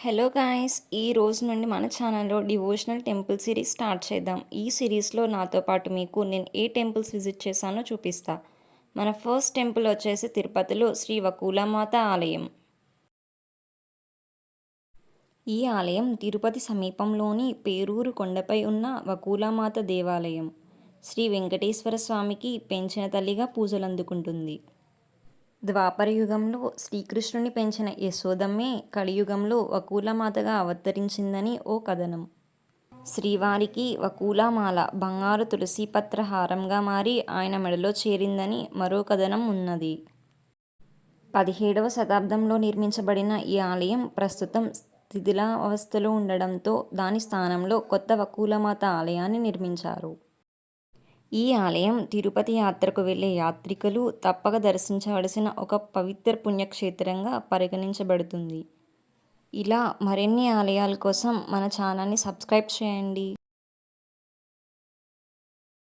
Hello guys ఈ రోజు నుండి మన ఛానల్లో డివోషనల్ టెంపుల్ సిరీస్ స్టార్ట్ చేద్దాం. ఈ సిరీస్లో నాతో పాటు మీకు నేను ఏ టెంపుల్స్ విజిట్ చేశానో చూపిస్తా. మన ఫస్ట్ టెంపుల్ వచ్చేసి తిరుపతిలో శ్రీ వకూలమాత ఆలయం. ఈ ఆలయం తిరుపతి సమీపంలోని పేరూరు కొండపై ఉన్న వకూలమాత దేవాలయం. శ్రీ వెంకటేశ్వర స్వామికి పెంచిన తల్లిగా పూజలు అందుకుంటుంది ద్వాపర యుగంలో శ్రీకృష్ణుని పెంచిన యశోదమ్మే కలియుగంలో వకూలమాతగా అవతరించిందని ఓ కథనం. శ్రీవారికి వకూలామాల బంగారు తులసీపత్ర హారంగా మారి ఆయన మెడలో చేరిందని మరో కథనం ఉన్నది. పదిహేడవ శతాబ్దంలో నిర్మించబడిన ఈ ఆలయం ప్రస్తుతం శిథిలావస్థలో ఉండడంతో దాని స్థానంలో కొత్త వకూలమాత ఆలయాన్ని నిర్మించారు. ఈ ఆలయం తిరుపతి యాత్రకు వెళ్ళే యాత్రికులు తప్పక దర్శించవలసిన ఒక పవిత్ర పుణ్యక్షేత్రంగా పరిగణించబడుతుంది. ఇలా మరిన్ని ఆలయాల కోసం మన ఛానల్ని సబ్స్క్రైబ్ చేయండి.